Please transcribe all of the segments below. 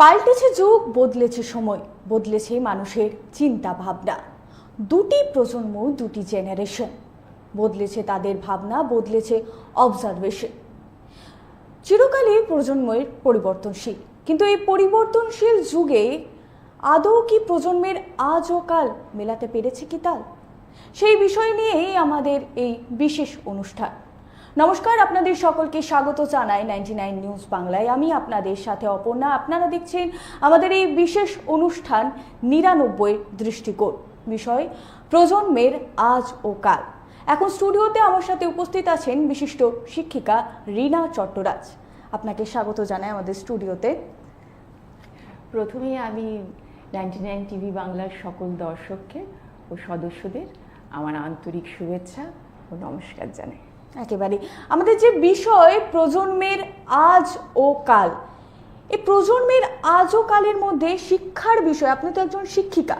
পাল্টেছে যুগ, বদলেছে সময়, বদলেছে মানুষের চিন্তা ভাবনা দুটি প্রজন্ম, দুটি জেনারেশন বদলেছে তাদের ভাবনা, বদলেছে অবজারভেশন চিরকালই প্রজন্মের পরিবর্তনশীল। কিন্তু এই পরিবর্তনশীল যুগে আদৌ কি প্রজন্মের আজ ও কাল মেলাতে পেরেছে কি তাল? সেই বিষয় নিয়েই আমাদের এই বিশেষ অনুষ্ঠান। নমস্কার, আপনাদের সকলকে স্বাগত জানাই নাইনটি নাইন নিউজ বাংলায় আমি আপনাদের সাথে অপর্ণা। আপনারা দেখছেন আমাদের এই বিশেষ অনুষ্ঠান নিরানব্বই দৃষ্টিকোণ বিষয়, প্রজন্মের আজ ও কাল। এখন স্টুডিওতে আমার সাথে উপস্থিত আছেন বিশিষ্ট শিক্ষিকা রিনা চট্টরাজ। আপনাকে স্বাগত জানাই আমাদের স্টুডিওতে। প্রথমেই আমি নাইনটি নাইন টিভি বাংলার সকল দর্শককে ও সদস্যদের আমার আন্তরিক শুভেচ্ছা ও নমস্কার জানাই। একেবারে। আমাদের যে বিষয় প্রজন্মের আজ ও কাল, এই প্রজন্মের আজ ও কালের মধ্যে শিক্ষার বিষয়, আপনি তো একজন শিক্ষিকা,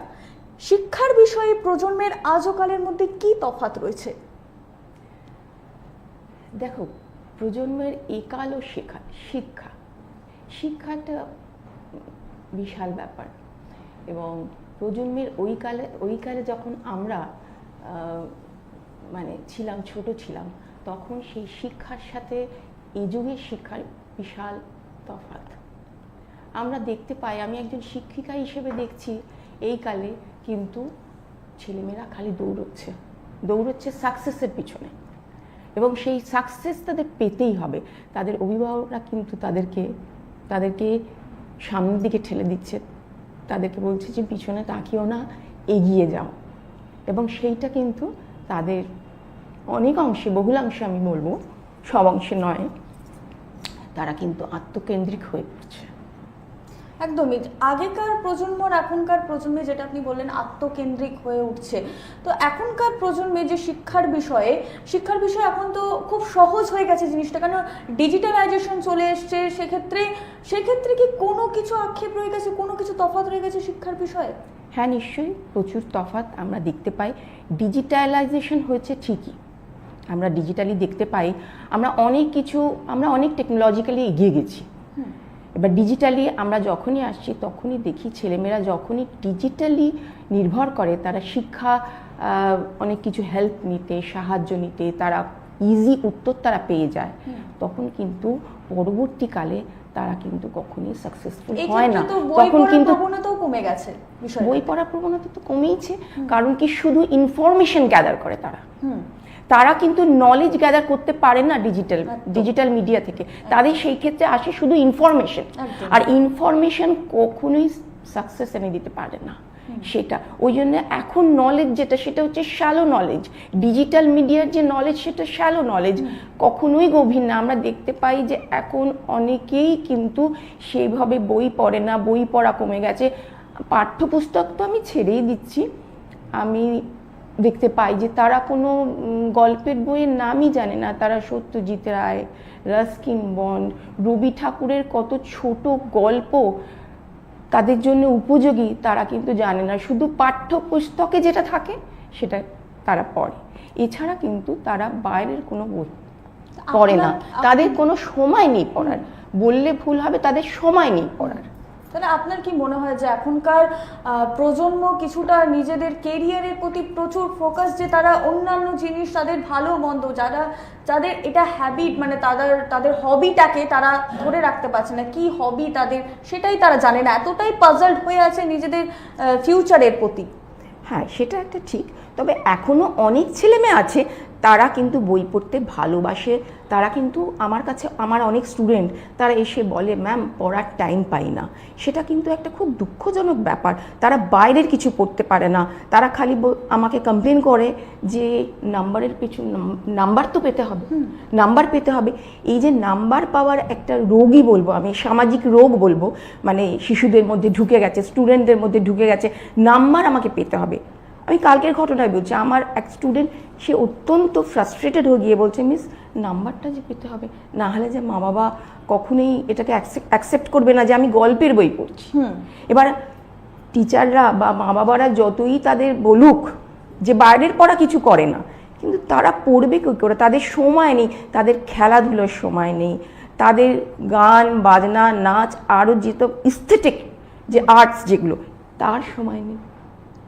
শিক্ষার বিষয়ে প্রজন্মের আজ ও কালের মধ্যে কি তফাৎ রয়েছে? দেখো, প্রজন্মের একাল ও শেখা শিক্ষা, শিক্ষাটা বিশাল ব্যাপার। এবং প্রজন্মের ওই কালে ওই কালে যখন আমরা মানে ছিলাম, ছোট ছিলাম তখন সেই শিক্ষার সাথে এই যুগের শিক্ষার বিশাল তফাৎ। আমরা দেখতে পাই, আমি একজন শিক্ষিকা হিসেবে দেখছি, এই কালে কিন্তু ছেলেমেয়েরা খালি দৌড়চ্ছে। দৌড়চ্ছে সাকসেসের পিছনে। এবং সেই সাকসেস তাদের পেতেই হবে। তাদের অভিভাবকরা কিন্তু তাদেরকে তাদেরকে সামনের দিকে ঠেলে দিচ্ছে। তাদেরকে বলছে যে, পিছনে তাকিও না, এগিয়ে যাও। এবং সেইটা কিন্তু তাদের অনেক অংশে বহুলাংশে আমি বলব সব অংশে নয় তারা কিন্তু আত্মকেন্দ্রিক হয়ে পড়ছে। একদমই। আগেকার প্রজন্ম আর এখনকার প্রজন্মে যেটা আপনি বললেন আত্মকেন্দ্রিক হয়ে উঠছে। তো এখনকার প্রজন্মে যে শিক্ষার বিষয়ে শিক্ষার বিষয়ে এখন তো খুব সহজ হয়ে গেছে জিনিসটা কেন ডিজিটালাইজেশন চলে এসছে সেক্ষেত্রে সেক্ষেত্রে কি কোনো কিছু আক্ষেপ রয়ে গেছে কোনো কিছু তফাৎ রয়ে গেছে শিক্ষার বিষয়ে? হ্যাঁ নিশ্চয়ই প্রচুর তফাৎ আমরা দেখতে পাই। ডিজিটালাইজেশন হয়েছে ঠিকই আমরা ডিজিটালি দেখতে পাই আমরা অনেক কিছু আমরা অনেক টেকনোলজিক্যালি এগিয়ে গেছি। এবার ডিজিটালি আমরা যখনই আসছি তখনই দেখি ছেলেমেয়েরা যখনই ডিজিটালি নির্ভর করে তারা শিক্ষা অনেক কিছু হেল্প নিতে সাহায্য নিতে তারা ইজি উত্তর তারা পেয়ে যায় তখন কিন্তু পরবর্তীকালে তারা কিন্তু কখনোই সাকসেসফুল হয় না। তখন কিন্তু কমে গেছে বই পড়ার প্রবণতা তো কমেইছে কারণ কি শুধু ইনফরমেশন গ্যাদার করে তারা। হুম। তারা কিন্তু নলেজ গ্যাদার করতে পারে না ডিজিটাল ডিজিটাল মিডিয়া থেকে। তাদের সেই ক্ষেত্রে আসে শুধু ইনফরমেশন আর ইনফরমেশন কখনোই সাকসেস এনে দিতে পারে না। সেটা ওই জন্য এখন নলেজ যেটা সেটা হচ্ছে শ্যালো নলেজ ডিজিটাল মিডিয়ার যে নলেজ সেটা শ্যালো নলেজ কখনোই গভীর না। আমরা দেখতে পাই যে এখন অনেকেই কিন্তু সেইভাবে বই পড়ে না বই পড়া কমে গেছে। পাঠ্যপুস্তক তো আমি ছেড়েই দিচ্ছি। আমি দেখতে পাই যে তারা কোনো গল্পের বইয়ের নামই জানে না। তারা সত্যজিৎ রায় রাস্কিন বন্ড রবি ঠাকুরের কত ছোট গল্প তাদের জন্য উপযোগী তারা কিন্তু জানে না। শুধু পাঠ্যপুস্তকে যেটা থাকে সেটা তারা পড়ে। এছাড়া কিন্তু তারা বাইরের কোনো বই পড়ে না। তাদের কোনো সময় নেই পড়ার। বললে ভুল হবে তাদের সময় নেই পড়ার। তাহলে আপনার কি মনে হয় যে এখনকার প্রজন্ম কিছুটা নিজেদের কেরিয়ারের প্রতি প্রচুর ফোকাস যে তারা অন্যান্য জিনিস, তাদের ভালো মন্দ, যারা, যাদের এটা হ্যাবিট মানে তাদের তাদের হবিটাকে তারা ধরে রাখতে পারছে না, কি হবি তাদের, সেটাই তারা জানে না। এতটাই পাজলড হয়ে আছে নিজেদের ফিউচারের প্রতি। হ্যাঁ সেটা একটা ঠিক। তবে এখনও অনেক ছেলেমেয়ে আছে তারা কিন্তু বই পড়তে ভালোবাসে তারা কিন্তু আমার কাছে আমার অনেক স্টুডেন্ট তারা এসে বলে ম্যাম পড়ার টাইম পাই না। সেটা কিন্তু একটা খুব দুঃখজনক ব্যাপার। তারা বাইরের কিছু পড়তে পারে না। তারা খালি আমাকে কমপ্লেন করে যে নাম্বারের পিছু নাম্বার তো পেতে হবে। নাম্বার পেতে হবে। এই যে নাম্বার পাওয়ার একটা রোগই বলব আমি সামাজিক রোগ বলব মানে শিশুদের মধ্যে ঢুকে গেছে স্টুডেন্টদের মধ্যে ঢুকে গেছে নাম্বার আমাকে পেতে হবে। আমি কালকের ঘটনায় বলছি আমার এক স্টুডেন্ট সে অত্যন্ত ফ্রাস্ট্রেটেড হয়ে গিয়ে বলছে মিস নাম্বারটা যে পেতে হবে না হলে যে মা বাবা কখনোই এটাকে অ্যাকসেপ্ট করবে না যে আমি গল্পের বই পড়ছি। হুম। এবার টিচাররা বা মা বাবারা যতই তাদের বলুক যে বাইরের পড়া কিছু করে না কিন্তু তারা পড়বে কী করে? তাদের সময় নেই তাদের খেলাধুলোর সময় নেই তাদের গান বাজনা নাচ আরও যেত স্থেটিক যে আর্টস যেগুলো তার সময় নেই।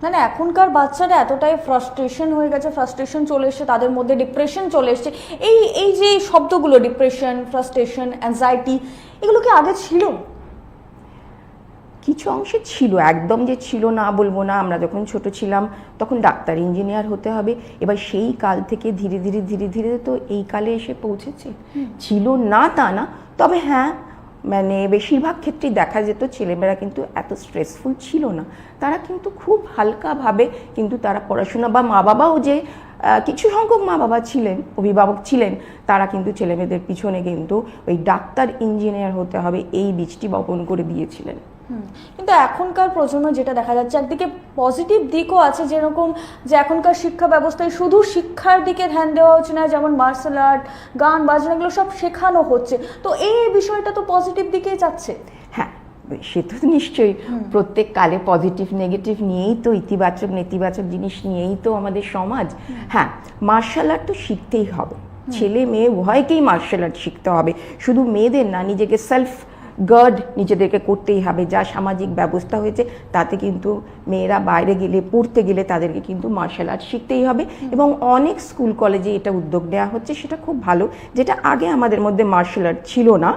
মানে এখনকার বাচ্চারা এতটাই ফ্রাস্ট্রেশন হয়ে গেছে ফ্রাস্ট্রেশন চলে এসছে তাদের মধ্যে ডিপ্রেশন চলে এসছে। এই এই যে শব্দগুলো ডিপ্রেশন ফ্রাস্ট্রেশন অ্যাংজাইটি এগুলো কি আগে ছিল? কিছু অংশে ছিল একদম যে ছিল না বলব না আমরা যখন ছোট ছিলাম তখন ডাক্তার ইঞ্জিনিয়ার হতে হবে। এবার সেই কাল থেকে ধীরে ধীরে ধীরে ধীরে তো এই কালে এসে পৌঁছেছে। ছিল না তা না তবে হ্যাঁ মানে বেশিরভাগ ক্ষেত্রেই দেখা যেত ছেলেমেয়েরা কিন্তু এত স্ট্রেসফুল ছিল না তারা কিন্তু খুব হালকাভাবে কিন্তু তারা পড়াশোনা বা মা বাবাও যে কিছু সংখ্যক মা বাবা ছিলেন, অভিভাবক ছিলেন, তারা কিন্তু ছেলেমেয়েদের পিছনে কিন্তু ওই ডাক্তার ইঞ্জিনিয়ার হতে হবে, এই বীজটি বপন করে দিয়েছিলেন। কিন্তু এখনকার প্রজন্ম যেটা দেখা যাচ্ছে একদিকে পজিটিভ দিকও আছে যেরকম যে এখনকার শিক্ষা ব্যবস্থায় শুধু শিক্ষার দিকে ধ্যান দেওয়া হচ্ছে না যেমন মার্শাল আর্ট গান বাজনা এগুলো সব শেখানো হচ্ছে। তো এই বিষয়টা তো পজিটিভ দিকেই যাচ্ছে। হ্যাঁ সে তো নিশ্চয়ই। প্রত্যেক কালে পজিটিভ নেগেটিভ নিয়েই তো ইতিবাচক নেতিবাচক জিনিস নিয়েই তো আমাদের সমাজ। হ্যাঁ মার্শাল আর্ট তো শিখতেই হবে। ছেলে মেয়ে উভয়কেই মার্শাল আর্ট শিখতে হবে। শুধু মেয়েদের না নিজেকে সেলফ গার্ড নিজেদেরকে করতেই হবে। যা সামাজিক ব্যবস্থা হয়েছে তাতে কিন্তু মেয়েরা বাইরে গেলে পড়তে গেলে তাদেরকে কিন্তু মার্শাল আর্ট শিখতেই হবে এবং অনেক স্কুল কলেজে এটা উদ্যোগ নেওয়া হচ্ছে। সেটা খুব ভালো যেটা আগে আমাদের মধ্যে মার্শাল আর্ট ছিল না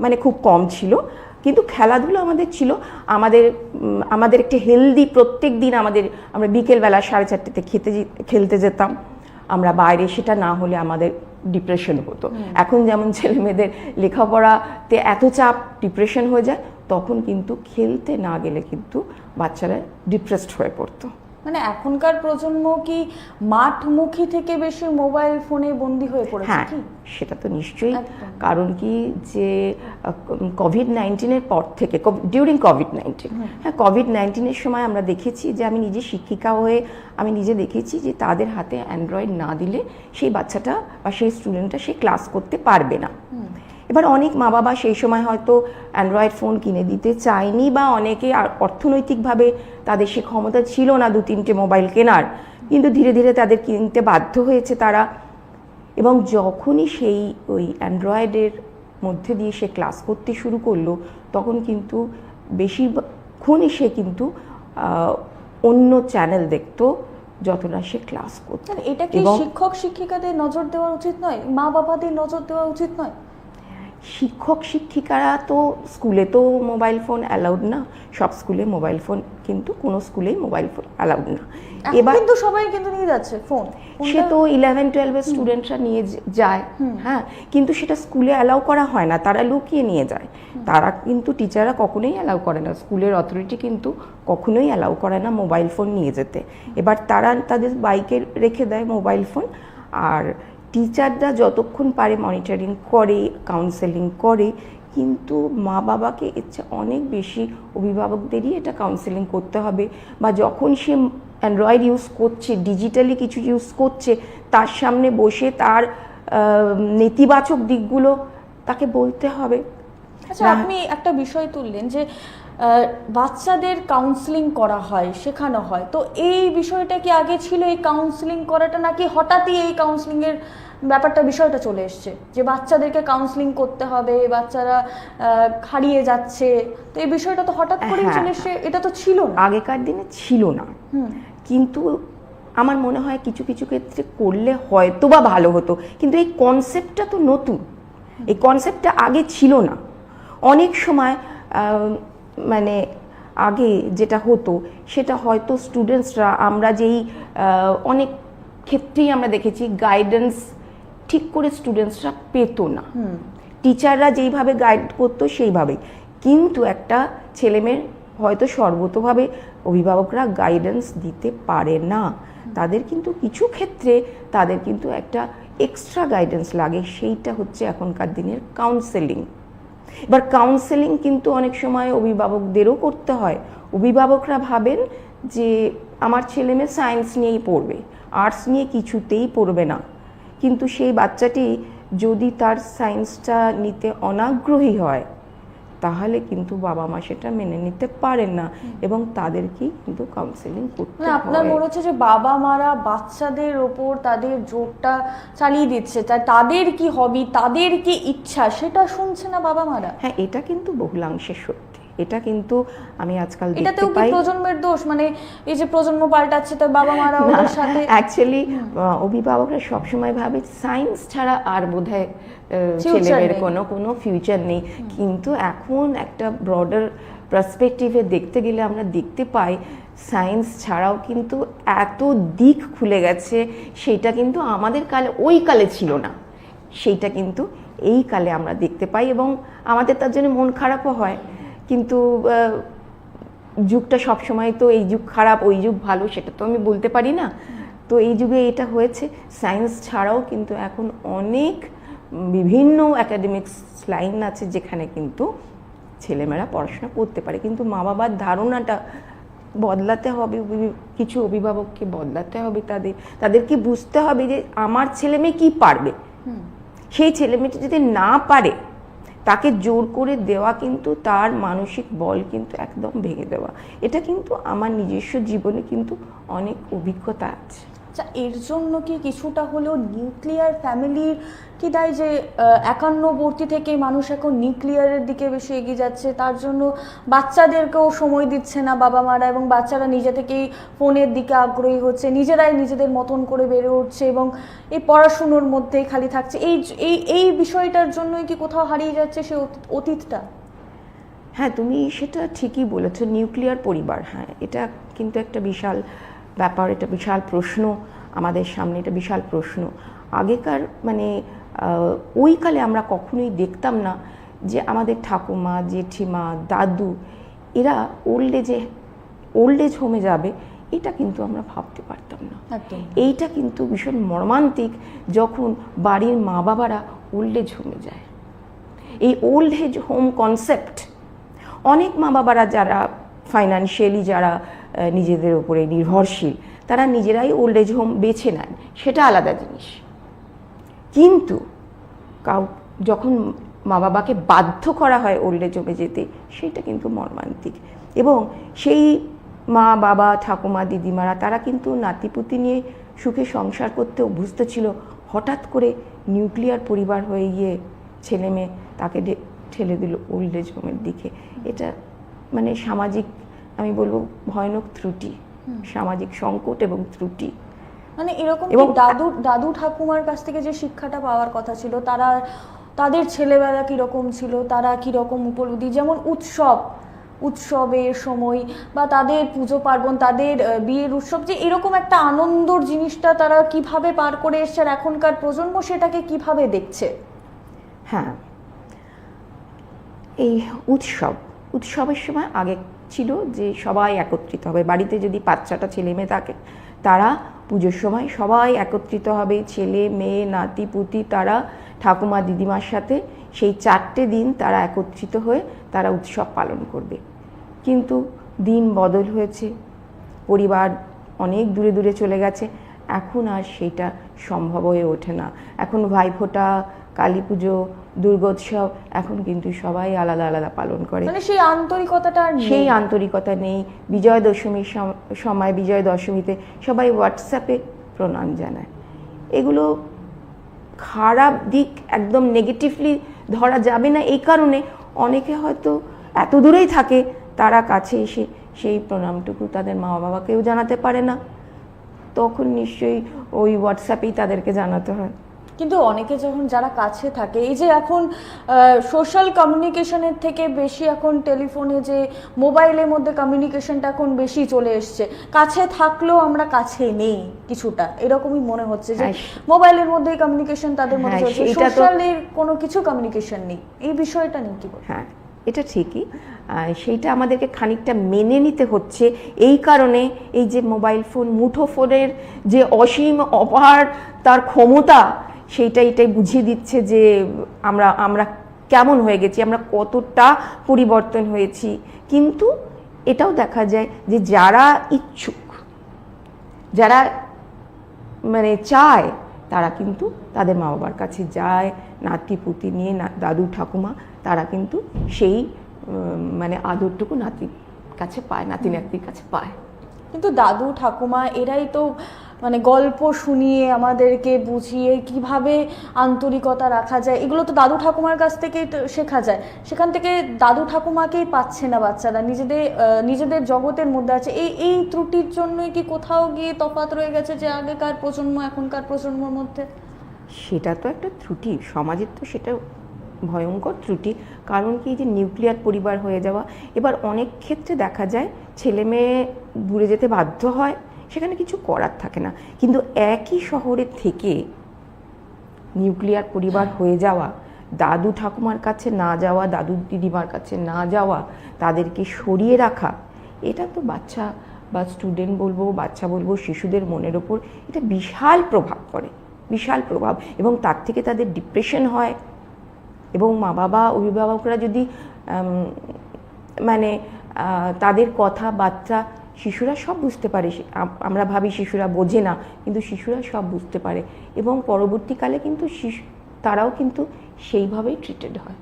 মানে খুব কম ছিল। কিন্তু খেলাধুলো আমাদের ছিল। আমাদের আমাদের একটা হেলদি প্রত্যেক দিন আমাদের আমরা বিকেলবেলা সাড়ে চারটেতে খেতে খেলতে যেতাম। আমরা বাইরে সেটা না হলে আমাদের ডিপ্রেশন হতো। এখন যেমন ছেলে মেয়েদের লেখাপড়াতে এত চাপ ডিপ্রেশন হয়ে যায় তখন কিন্তু খেলতে না গেলে কিন্তু বাচ্চারা ডিপ্রেসড হয়ে পড়তো। মানে এখনকার প্রজন্ম কি মাঠমুখী থেকে বেশি মোবাইল ফোনে বন্দি হয়ে পড়েছে হ্যাঁ কি? সেটা তো নিশ্চয়ই। কারণ কি যে কোভিড নাইন্টিনের পর থেকে ডিউরিং কোভিড নাইন্টিন হ্যাঁ কোভিড নাইন্টিনের সময় আমরা দেখেছি যে আমি নিজে শিক্ষিকা হয়ে আমি নিজে দেখেছি যে তাদের হাতে অ্যান্ড্রয়েড না দিলে সেই বাচ্চাটা বা সেই স্টুডেন্টটা সে ক্লাস করতে পারবে না। এবার অনেক মা বাবা সেই সময় হয়তো অ্যান্ড্রয়েড ফোন কিনে দিতে চায়নি বা অনেকে অর্থনৈতিকভাবে তাদের সে ক্ষমতা ছিল না দু তিনটে মোবাইল কেনার। কিন্তু ধীরে ধীরে তাদের কিনতে বাধ্য হয়েছে তারা। এবং যখনই সেই ওই অ্যান্ড্রয়েডের মধ্যে দিয়ে সে ক্লাস করতে শুরু করল তখন কিন্তু বেশিরক্ষণই সে কিন্তু অন্য চ্যানেল দেখতো যত না সে ক্লাস করতো। মানে এটা কি শিক্ষক শিক্ষিকাদের নজর দেওয়া উচিত নয়? মা বাবাদের নজর দেওয়া উচিত নয়? শিক্ষক শিক্ষিকারা তো স্কুলে তো মোবাইল ফোন অ্যালাউড না। সব স্কুলে মোবাইল ফোন কিন্তু কোনো স্কুলেই মোবাইল ফোন অ্যালাউড না। এবার কিন্তু সবাই কিন্তু নিয়ে যাচ্ছে ফোন সে তো ইলেভেন টুয়েলভের স্টুডেন্টরা নিয়ে যায়। হ্যাঁ কিন্তু সেটা স্কুলে অ্যালাউ করা হয় না তারা লুকিয়ে নিয়ে যায়। তারা কিন্তু টিচাররা কখনোই অ্যালাউ করে না। স্কুলের অথরিটি কিন্তু কখনোই অ্যালাউ করে না মোবাইল ফোন নিয়ে যেতে। এবার তারা তাদের বাইকে রেখে দেয় মোবাইল ফোন আর টিচাররা যতক্ষণ পারে মনিটরিং করে কাউন্সেলিং করে কিন্তু মা বাবাকে চেয়ে অনেক বেশি অভিভাবকদেরই এটা কাউন্সেলিং করতে হবে বা যখন সে অ্যান্ড্রয়েড ইউজ করছে ডিজিটালি কিছু ইউজ করছে তার সামনে বসে তার নেতিবাচক দিকগুলো তাকে বলতে হবে। আচ্ছা আপনি একটা বিষয় তুললেন যে বাচ্চাদের কাউন্সিলিং করা হয় শেখানো হয়। তো এই বিষয়টা কি আগে ছিল এই কাউন্সিলিং করাটা নাকি হঠাৎই এই কাউন্সিলিং এর ব্যাপারটা বিষয়টা চলে এসছে? যে বাচ্চাদেরকে কাউন্সিলিং করতে হবে বাচ্চারা হারিয়ে যাচ্ছে। তো এই বিষয়টা তো হঠাৎ করেই হ্যাঁ, চলে এসছে এটা তো ছিল না। আগেকার দিনে ছিল না। কিন্তু আমার মনে হয় কিছু কিছু ক্ষেত্রে করলে হয়তো বা ভালো হতো। কিন্তু এই কনসেপ্টটা তো নতুন। এই কনসেপ্টটা আগে ছিল না। অনেক সময় মানে আগে যেটা হতো সেটা হয়তো স্টুডেন্টসরা আমরা যেই অনেক ক্ষেত্রেই আমরা দেখেছি গাইডেন্স ঠিক করে স্টুডেন্টসরা পেতো না। টিচাররা যেইভাবে গাইড করতো সেইভাবেই কিন্তু একটা ছেলেমেয়ের হয়তো সর্বতোভাবে অভিভাবকরা গাইডেন্স দিতে পারে না। তাদের কিন্তু কিছু ক্ষেত্রে তাদের কিন্তু একটা এক্সট্রা গাইডেন্স লাগে। সেইটা হচ্ছে এখনকার দিনের কাউন্সেলিং এবার কাউন্সেলিং কিন্তু অনেক সময় অভিভাবকদেরও করতে হয়। অভিভাবকরা ভাবেন যে, আমার ছেলে মেয়ে সায়েন্স নিয়েই পড়বে আর্টস নিয়ে কিছুতেই পড়বে না। কিন্তু সেই বাচ্চাটি যদি তার সায়েন্সটা নিতে অনাগ্রহী হয় তাহলে কিন্তু বাবা মা সেটা মেনে নিতে পারেন না এবং তাদেরকেই কিন্তু কাউন্সেলিং করতে মানে আপনার মনে হচ্ছে যে বাবা মারা বাচ্চাদের ওপর তাদের জোরটা চালিয়ে দিচ্ছে তাই তাদের কি হবি তাদের কি ইচ্ছা সেটা শুনছে না বাবা মারা? হ্যাঁ এটা কিন্তু বহুলাংশে সত্যি। এটা কিন্তু আমি আজকাল দেখতে পাই। প্রজন্মের দোষ? মানে এই যে প্রজন্ম পাল্টাচ্ছে তাই বাবা মারা ওদের সাথে? অ্যাকচুয়ালি অভিভাবকরা সবসময় ভাবে সায়েন্স ছাড়া আর বোধহয় ছেলেমেয়ের কোনো কোনো ফিউচার নেই। কিন্তু এখন একটা ব্রডার পার্সপেক্টিভে দেখতে গেলে আমরা দেখতে পাই সায়েন্স ছাড়াও কিন্তু এত দিক খুলে গেছে সেটা কিন্তু আমাদের কালে ওই কালে ছিল না। সেইটা কিন্তু এই কালে আমরা দেখতে পাই এবং আমাদের তার জন্য মন খারাপও হয়। কিন্তু যুগটা সবসময় তো এই যুগ খারাপ ওই যুগ ভালো সেটা তো আমি বলতে পারি না। তো এই যুগে এটা হয়েছে। সায়েন্স ছাড়াও কিন্তু এখন অনেক বিভিন্ন অ্যাকাডেমিক্স লাইন আছে যেখানে কিন্তু ছেলেমেয়েরা পড়াশোনা করতে পারে। কিন্তু মা বাবার ধারণাটা বদলাতে হবে কিছু অভিভাবককে বদলাতে হবে তাদের। তাদেরকে বুঝতে হবে যে আমার ছেলে মেয়ে কী পারবে। সেই ছেলে মেয়েটি যদি না পারে তাকে জোর করে দেওয়া কিন্তু তার মানসিক বল কিন্তু একদম ভেঙে দেওয়া। এটা কিন্তু আমার নিজস্ব জীবনে কিন্তু অনেক অভিজ্ঞতা আছে। আচ্ছা এর জন্য কি কিছুটা হলেও নিউক্লিয়ার ফ্যামিলির কি দায় যে একান্নবর্তী থেকে মানুষ এখন নিউক্লিয়ারের দিকে বেশি এগিয়ে যাচ্ছে, তার জন্য বাচ্চাদেরকেও সময় দিচ্ছে না বাবা মারা এবং বাচ্চারা নিজে থেকেই ফোনের দিকে আগ্রহী হচ্ছে, নিজেরাই নিজেদের মতন করে বেড়ে উঠছে এবং এই পড়াশুনোর মধ্যেই খালি থাকছে। এই এই এই বিষয়টার জন্যই কি কোথাও হারিয়ে যাচ্ছে সে অতীতটা? হ্যাঁ তুমি সেটা ঠিকই বলেছ নিউক্লিয়ার পরিবার হ্যাঁ এটা কিন্তু একটা বিশাল ব্যাপার এটা বিশাল প্রশ্ন আমাদের সামনে এটা বিশাল প্রশ্ন। আগেকার মানে ওইকালে আমরা কখনোই দেখতাম না যে আমাদের ঠাকুমা জেঠিমা দাদু এরা ওল্ড এজে ওল্ড এজ হোমে যাবে এটা কিন্তু আমরা ভাবতে পারতাম না। এইটা কিন্তু ভীষণ মর্মান্তিক যখন বাড়ির মা বাবারা ওল্ড এজ হোমে যায়। এই ওল্ড এজ হোম কনসেপ্ট অনেক মা বাবারা যারা ফাইন্যান্সিয়ালি যারা নিজেদের উপরে নির্ভরশীল। তারা নিজেরাই ওল্ড এজ হোম বেছে নেন, সেটা আলাদা জিনিস। কিন্তু কাউ, যখন মা বাবাকে বাধ্য করা হয় ওল্ড এজ হোমে যেতে, সেটা কিন্তু মর্মান্তিক। এবং সেই মা বাবা ঠাকুমা, দিদিমারা, তারা কিন্তু নাতিপুতি নিয়ে সুখে সংসার করতে অভ্যস্ত ছিল। হঠাৎ করে নিউক্লিয়ার পরিবার হয়ে গিয়ে ছেলে মেয়ে তাকে ঠেলে দিল ওল্ড এজ হোমের দিকে। এটা মানে সামাজিক আমি বলব ভয়ানক ত্রুটি সামাজিক সংকট এবং ত্রুটি। মানে এরকম দাদু দাদু ঠাকুমার কাছ থেকে যে শিক্ষাটা পাওয়ার কথা ছিল তারা তাদের ছেলেবেলা কীরকম ছিল তারা কীরকম উপলব্ধি? যেমন উৎসব উৎসবের সময় বা তাদের পুজো পার্বণ তাদের বিয়ের উৎসব যে এরকম একটা আনন্দর জিনিসটা তারা কীভাবে পার করে এসছে আর এখনকার প্রজন্ম সেটাকে কীভাবে দেখছে? হ্যাঁ। এই উৎসব উৎসবের সময় আগে ছিল যে সবাই একত্রিত হবে। বাড়িতে যদি পাঁচ ছটা ছেলে মেয়ে থাকে, তারা পুজোর সময় সবাই একত্রিত হবে। ছেলে মেয়ে, নাতি, পুতি, তারা ঠাকুমা, দিদিমার সাথে সেই চারটে দিন তারা একত্রিত হয়ে তারা উৎসব পালন করবে। কিন্তু দিন বদল হয়েছে, পরিবার অনেক দূরে দূরে চলে গেছে। এখন আর সেটা সম্ভব হয়ে ওঠে না। এখন ভাইফোঁটা কালী পুজো দুর্গোৎসব এখন কিন্তু সবাই আলাদা আলাদা পালন করে। মানে সেই আন্তরিকতাটা আর সেই আন্তরিকতা নেই। বিজয় দশমীর সম- সময় বিজয় দশমীতে সবাই হোয়াটসঅ্যাপে প্রণাম জানায়। এগুলো খারাপ দিক একদম নেগেটিভলি ধরা যাবে না। এই কারণে অনেকে হয়তো এত দূরেই থাকে তারা কাছে এসে সেই প্রণামটুকু তাদের মা বাবাকেও জানাতে পারে না। তখন নিশ্চয়ই ওই হোয়াটসঅ্যাপেই তাদেরকে জানাতে হয়। কিন্তু অনেকে যখন যারা কাছে থাকে এই যে এখন সোশ্যাল কমিউনিকেশনের থেকে বেশি এখন টেলিফোনে যে মোবাইলের মধ্যে কমিউনিকেশনটা এখন বেশি চলে এসছে। কাছে থাকলেও আমরা কাছে নেই কিছুটা। এরকমই মনে হচ্ছে যে মোবাইলের মধ্যেই কমিউনিকেশন তাদের মধ্যে হ্যাঁ, চলছে। সোশ্যালের কোনো কিছু কমিউনিকেশন নেই। এই বিষয়টা নিয়ে কি হ্যাঁ এটা ঠিকই। আহ, সেইটা আমাদেরকে খানিকটা মেনে নিতে হচ্ছে। এই কারণে এই যে মোবাইল ফোন মুঠো ফোনের যে অসীম অপার তার ক্ষমতা সেইটা এটাই বুঝিয়ে দিচ্ছে যে আমরা আমরা কেমন হয়ে গেছি, আমরা কতটা পরিবর্তন হয়েছি। কিন্তু এটাও দেখা যায় যে যারা ইচ্ছুক, যারা মানে চায়, তারা কিন্তু তাদের মা বাবার কাছে যায় নাতি পুতি নিয়ে দাদু, ঠাকুমা, তারা কিন্তু সেই মানে আদরটুকু নাতির কাছে পায় নাতি নাতির কাছে পায়। কিন্তু দাদু, ঠাকুমা, এরাই তো মানে গল্প শুনিয়ে আমাদেরকে বুঝিয়ে কীভাবে আন্তরিকতা রাখা যায়, এগুলো তো দাদু ঠাকুমার কাছ থেকেই তো শেখা যায়। সেখান থেকে দাদু ঠাকুমাকেই পাচ্ছে না বাচ্চারা, নিজেদের নিজেদের জগতের মধ্যে আছে। এই এই ত্রুটির জন্যই কি কোথাও গিয়ে তফাত রয়ে গেছে যে আগেকার প্রজন্ম, এখনকার প্রজন্মর মধ্যে? সেটা তো একটা ত্রুটি, সমাজের তো সেটা ভয়ঙ্কর ত্রুটি। কারণ কি যে নিউক্লিয়ার পরিবার হয়ে যাওয়া, এবার অনেক ক্ষেত্রে দেখা যায় ছেলে মেয়ে দূরে যেতে বাধ্য হয় সেখানে কিছু করার থাকে না। কিন্তু একই শহরে থেকে নিউক্লিয়ার পরিবার হয়ে যাওয়া, দাদু ঠাকুমার কাছে না যাওয়া, দাদু দিদিমার কাছে না যাওয়া, তাদেরকে সরিয়ে রাখা, এটা তো বাচ্চা বা স্টুডেন্ট বলব, বাচ্চা বলব, শিশুদের মনের ওপর এটা বিশাল প্রভাব পড়ে, বিশাল প্রভাব। এবং তার থেকে তাদের ডিপ্রেশন হয়। এবং মা বাবা, অভিভাবকরা যদি মানে তাদের কথা বাচ্চা শিশুরা সব বুঝতে পারে আমরা ভাবি শিশুরা বোঝে না কিন্তু শিশুরা সব বুঝতে পারে। এবং পরবর্তীকালে কিন্তু শিশু তারাও কিন্তু সেইভাবেই ট্রিটেড হয়।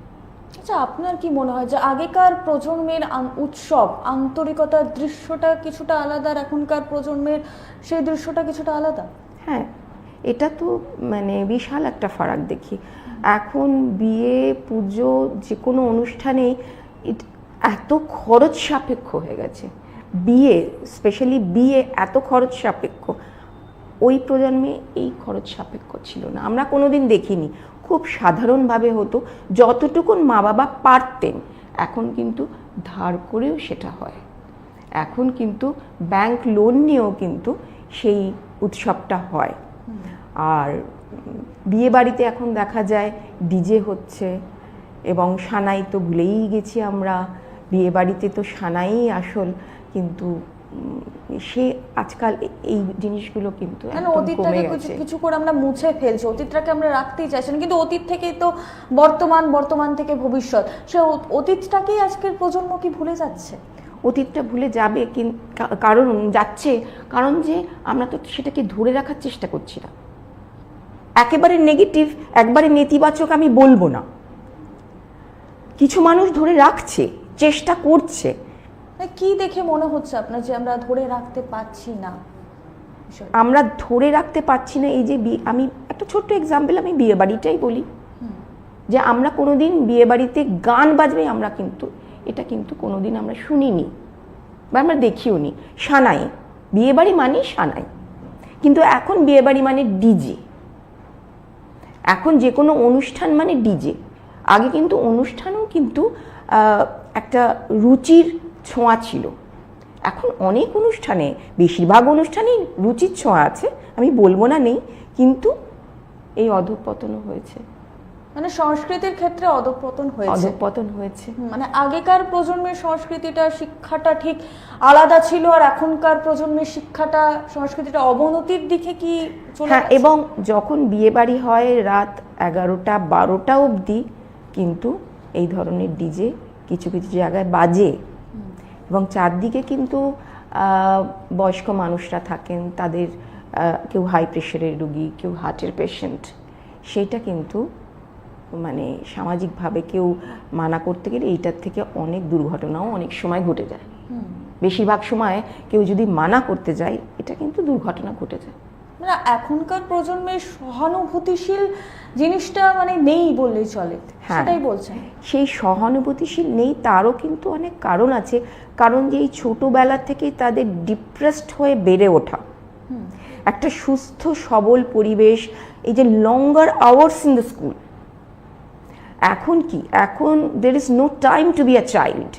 আচ্ছা আপনার কি মনে হয় যে আগেকার প্রজন্মের উৎসব আন্তরিকতার দৃশ্যটা কিছুটা আলাদা আর এখনকার প্রজন্মের সেই দৃশ্যটা কিছুটা আলাদা? হ্যাঁ এটা তো মানে বিশাল একটা ফারাক দেখি। এখন বিয়ে পুজো যে কোনো অনুষ্ঠানেই এত খরচ সাপেক্ষ হয়ে গেছে। বিয়ে স্পেশালি বিয়ে এত খরচ সাপেক্ষ, ওই প্রজন্মে এই খরচ সাপেক্ষ ছিল না। আমরা কোনোদিন দেখিনি। খুব সাধারণভাবে হতো, যতটুকুন মা বাবা পারতেন, এখন কিন্তু ধার করেও সেটা হয়। এখন কিন্তু ব্যাংক লোন নিয়েও কিন্তু সেই উৎসবটা হয়। আর বিয়ে বাড়িতে এখন দেখা যায়, ডিজে হচ্ছে এবং সানাই তো ভুলেই গেছি আমরা। বিয়ে বাড়িতে তো সানাই আসল। কিন্তু সে আজকাল এই জিনিসগুলো কিন্তু অতীতটাকে কিছু কিছু করে আমরা মুছে ফেলছি অতীতটাকে আমরা রাখতেই চাইছি না। কিন্তু অতীত থেকেই তো বর্তমান বর্তমান থেকে ভবিষ্যৎ। সে অতীতটাকেই আজকের প্রজন্ম কি ভুলে যাচ্ছে? অতীতটা ভুলে যাবে কারণ যাচ্ছে। কারণ যে আমরা তো সেটাকে ধরে রাখার চেষ্টা করছি না। একেবারে নেগেটিভ একবারে নেতিবাচক আমি বলব না। কিছু মানুষ ধরে রাখছে চেষ্টা করছে। কি দেখে মনে হচ্ছে আপনার যে আমরা ধরে রাখতে পারছি না? আমরা ধরে রাখতে পারছি না এই যে আমি একটা ছোট্ট এক্সাম্পল আমি বিয়ে বাড়িটাই বলি। যে আমরা কোনোদিন বিয়ে বাড়িতে গান বাজবে আমরা কিন্তু এটা কিন্তু কোনোদিন আমরা শুনিনি বা আমরা দেখিও নি সানাই বিয়ে বাড়ি মানে সানাই। কিন্তু এখন বিয়ে বাড়ি মানে ডিজে। এখন যে কোনো অনুষ্ঠান মানে ডিজে। আগে কিন্তু অনুষ্ঠানও কিন্তু একটা রুচির ছোঁয়া ছিল। এখন অনেক অনুষ্ঠানে বেশিরভাগ অনুষ্ঠানেই রুচির ছোঁয়া আছে আমি বলব না নেই কিন্তু এই অধঃপতনও হয়েছে। মানে সংস্কৃতির ক্ষেত্রে অধপতন হয়েছে। অধঃপতন হয়েছে। মানে আগেকার প্রজন্মের সংস্কৃতিটা শিক্ষাটা ঠিক আলাদা ছিল আর এখনকার প্রজন্মের শিক্ষাটা সংস্কৃতিটা অবনতির দিকে কি হ্যাঁ এবং যখন বিয়ে বাড়ি হয় রাত এগারোটা বারোটা অবধি কিন্তু এই ধরনের ডিজে কিছু কিছু জায়গায় বাজে। এবং চারদিকে কিন্তু বয়স্ক মানুষরা থাকেন তাদের কেউ হাই প্রেশারের রুগী কেউ হার্টের পেশেন্ট সেটা কিন্তু মানে সামাজিকভাবে কেউ মানা করতে গেলে এইটার থেকে অনেক দুর্ঘটনাও অনেক সময় ঘটে যায়। বেশিরভাগ সময় কেউ যদি মানা করতে যায় এটা কিন্তু দুর্ঘটনা ঘটে যায়। মানে এখনকার প্রজন্মের সহানুভূতিশীল জিনিসটা মানে নেই বললেই চলে। হ্যাঁ। সেটাই বলছেন সেই সহানুভূতিশীল নেই তারও কিন্তু অনেক কারণ আছে। কারণ যে এই ছোটোবেলা থেকেই তাদের ডিপ্রেসড হয়ে বেড়ে ওঠা। একটা সুস্থ সবল পরিবেশ এই যে longer hours in the school এখন কি? এখন দের is no time to be a child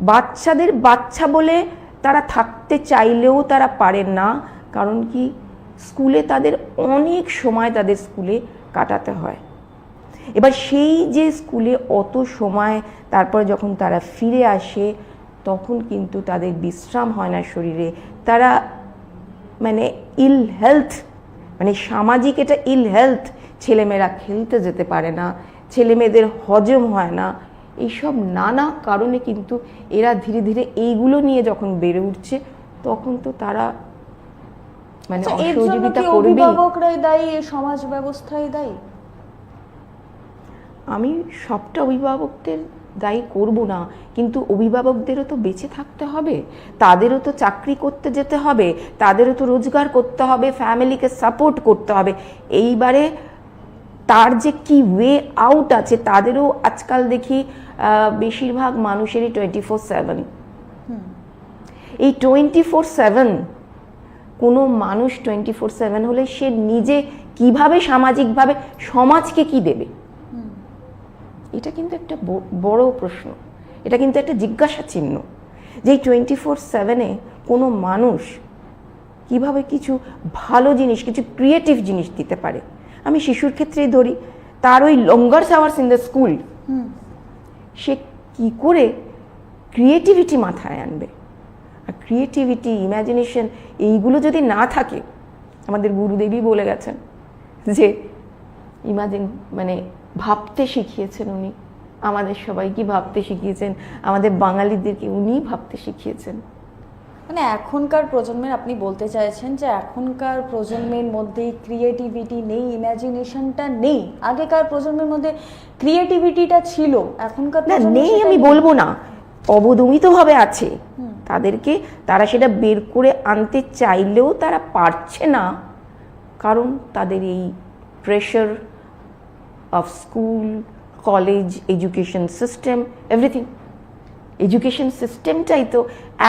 বাচ্চাদের বাচ্চা বলে তারা থাকতে চাইলেও তারা পারেন না। কারণ কি? স্কুলে তাদের অনেক সময় তাদের স্কুলে কাটাতে হয়। এবার সেই যে স্কুলে অত সময় তারপরে যখন তারা ফিরে আসে, তখন কিন্তু তাদের বিশ্রাম হয় না শরীরে। তারা মানে ইল হেলথ মানে সামাজিক এটা ইল হেলথ ছেলেমেয়েরা খেলতে যেতে পারে না, ছেলেমেয়েদের হজম হয় না। এইসব নানা কারণে কিন্তু এরা ধীরে ধীরে এইগুলো নিয়ে যখন বেড়ে উঠছে, তখন তো তারা মানে আচ্ছা, অসহযোগিতা কি করবেই অভিভাবকরাই দায়ী? সমাজ ব্যবস্থাই দায়ী? আমি সবটা অভিভাবকদের দায়ী করব না কিন্তু অভিভাবকদেরও তো বেঁচে থাকতে হবে তাদেরও তো চাকরি করতে যেতে হবে তাদেরও তো রোজগার করতে হবে ফ্যামিলিকে সাপোর্ট করতে হবে। এইবারে তার যে কি ওয়ে আউট আছে তাদেরও আজকাল দেখি আহ, বেশিরভাগ মানুষেরই টোয়েন্টি ফোর সেভেন এই টোয়েন্টি ফোর সেভেন কোনো মানুষ টোয়েন্টি ফোর সেভেন হলে সে নিজে কীভাবে সামাজিকভাবে সমাজকে কি দেবে? এটা কিন্তু একটা বড় প্রশ্ন। এটা কিন্তু একটা জিজ্ঞাসা চিহ্ন যে টোয়েন্টি ফোর সেভেনে কোনো মানুষ কীভাবে কিছু ভালো জিনিস কিছু ক্রিয়েটিভ জিনিস দিতে পারে? আমি শিশুর ক্ষেত্রেই ধরি তার ওই longer hours in the school সে কি করে ক্রিয়েটিভিটি মাথায় আনবে? আর ক্রিয়েটিভিটি ইমাজিনেশন এইগুলো যদি না থাকে আমাদের গুরুদেবী বলে গেছেন যে ইমাজিন মানে ভাবতে শিখিয়েছেন উনি। আমাদের সবাইকে ভাবতে শিখিয়েছেন। আমাদের বাঙালিদেরকে উনি ভাবতে শিখিয়েছেন। মানে এখনকার প্রজন্মের আপনি বলতে চাইছেন যে এখনকার প্রজন্মের মধ্যে ক্রিয়েটিভিটি নেই ইমাজিনেশনটা নেই। আগেকার প্রজন্মের মধ্যে ক্রিয়েটিভিটিটা ছিল। এখনকার নেই আমি বলব না। অবদমিতভাবে আছে। তাদেরকে তারা সেটা বের করে আনতে চাইলেও তারা পারছে না। কারণ তাদের এই pressure of school college education system everything education সিস্টেমটাই তো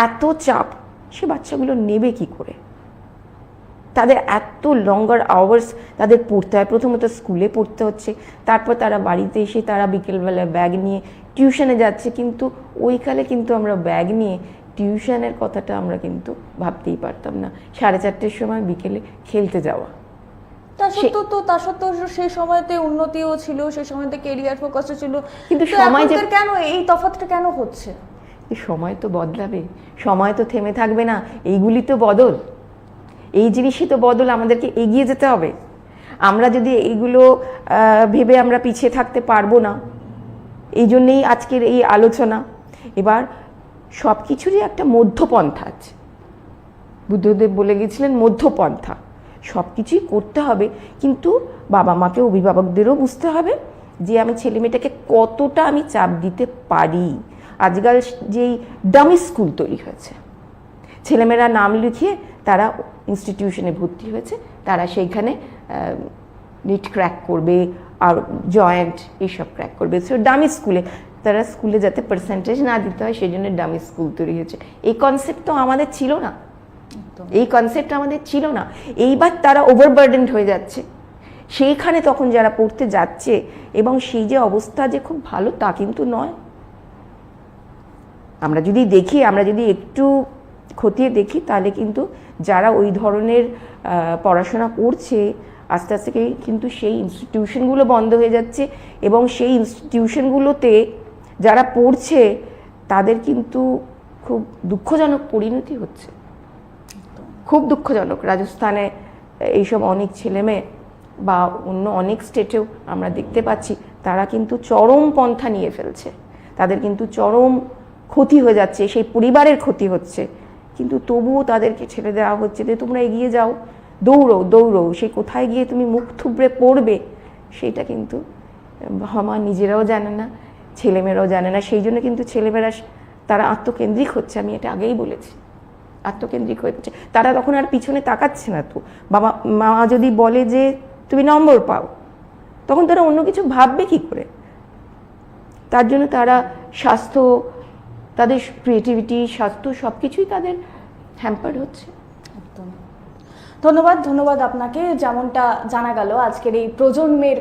এত চাপ, সে বাচ্চাগুলো নেবে কি করে? তাদের এত লঙ্গার আওয়ার্স তাদের পড়তে হয়। প্রথমত স্কুলে পড়তে হচ্ছে তারপর তারা বাড়িতে এসে তারা বিকেলবেলায় ব্যাগ নিয়ে টিউশনে যাচ্ছে। কিন্তু ওইকালে কিন্তু আমরা ব্যাগ নিয়ে টিউশনের কথাটা আমরা কিন্তু ভাবতেই পারতাম না। সাড়ে চারটের সময় বিকেলে খেলতে যাওয়া। তা সত্ত্বেও তো তা সত্ত্বেও সেই সময়তে উন্নতিও ছিল সেই সময়তে কেরিয়ার ফোকাসও ছিল। কিন্তু তো সময় যে- কেন এই তফাৎটা কেন হচ্ছে? সময় তো বদলাবে। সময় তো থেমে থাকবে না। এইগুলি তো বদল। এই জিনিসই তো বদল আমাদেরকে এগিয়ে যেতে হবে। আমরা যদি এইগুলো ভেবে আমরা পিছিয়ে থাকতে পারব না, এই জন্যেই আজকের এই আলোচনা। এবার সব কিছুরই একটা মধ্যপন্থা আছে। বুদ্ধদেব বলে গেছিলেন মধ্যপন্থা। সব কিছুই করতে হবে, কিন্তু বাবা মাকে, অভিভাবকদেরও বুঝতে হবে যে আমি ছেলে মেয়েটাকে কতটা আমি চাপ দিতে পারি। আজকাল যেই ডামি স্কুল তৈরি হয়েছে ছেলেমেয়েরা নাম লিখিয়ে তারা ইনস্টিটিউশনে ভর্তি হয়েছে। তারা সেইখানে নিট ক্র্যাক করবে আর জয়েন্ট এইসব ক্র্যাক করবে। সো ডামি স্কুলে তারা স্কুলে যাতে পার্সেন্টেজ না দিতে হয় সেই জন্য ডামি স্কুল তৈরি হয়েছে। এই কনসেপ্ট তো আমাদের ছিল না। এই কনসেপ্ট আমাদের ছিল না। এইবার তারা ওভারবার্ডেন্ড হয়ে যাচ্ছে। সেইখানে তখন যারা পড়তে যাচ্ছে এবং সেই যে অবস্থা যে খুব ভালো তা কিন্তু নয়। আমরা যদি দেখি আমরা যদি একটু খতিয়ে দেখি, তাহলে কিন্তু যারা ওই ধরনের পড়াশোনা করছে, আস্তে আস্তে কিন্তু সেই ইনস্টিটিউশনগুলো বন্ধ হয়ে যাচ্ছে এবং সেই ইনস্টিটিউশনগুলোতে যারা পড়ছে, তাদের কিন্তু খুব দুঃখজনক পরিণতি হচ্ছে। খুব দুঃখজনক। রাজস্থানে এইসব অনেক ছেলেমেয়ে বা অন্য অনেক স্টেটেও আমরা দেখতে পাচ্ছি, তারা কিন্তু চরম পন্থা নিয়ে ফেলছে। তাদের কিন্তু চরম ক্ষতি হয়ে যাচ্ছে, সেই পরিবারের ক্ষতি হচ্ছে। কিন্তু তবুও তাদেরকে ছেড়ে দেওয়া হচ্ছে যে, তোমরা এগিয়ে যাও, দৌড়ো দৌড়ো। সে কোথায় গিয়ে তুমি মুখ থুবড়ে পড়বে? সেটা কিন্তু মা নিজেরাও জানে না, ছেলেমেয়েরাও জানে না। সেই জন্য কিন্তু ছেলেমেয়েরা তারা আত্মকেন্দ্রিক হচ্ছে। আমি এটা আগেই বলেছি। আত্মকেন্দ্রিক হয়েছে তারা তখন আর পিছনে তাকাচ্ছে না তো। বাবা, মা যদি বলে যে, তুমি নম্বর পাও, তখন তারা অন্য কিছু ভাববে কি করে? তার জন্য তারা স্বাস্থ্য তাদের ক্রিয়েটিভিটি স্বাস্থ্য সব কিছুই তাদের হ্যাম্পার হচ্ছে। একদম। ধন্যবাদ ধন্যবাদ আপনাকে। যেমনটা জানা গেল, আজকের এই প্রজন্মের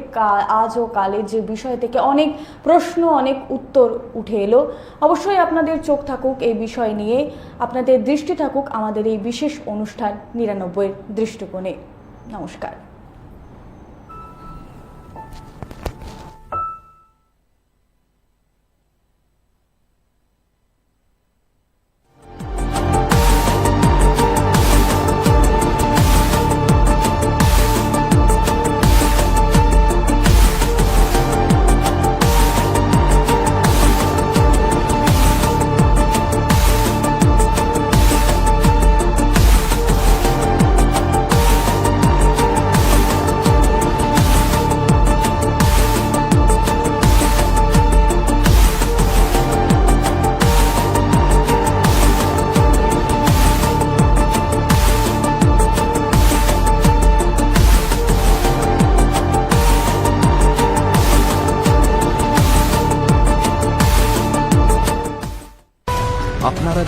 আজ ও কালের যে বিষয় থেকে অনেক প্রশ্ন, অনেক উত্তর উঠে এলো। অবশ্যই আপনাদের চোখ থাকুক এই বিষয় নিয়ে। আপনাদের দৃষ্টি থাকুক আমাদের এই বিশেষ অনুষ্ঠান নিরানব্বই দৃষ্টিকোণে। নমস্কার।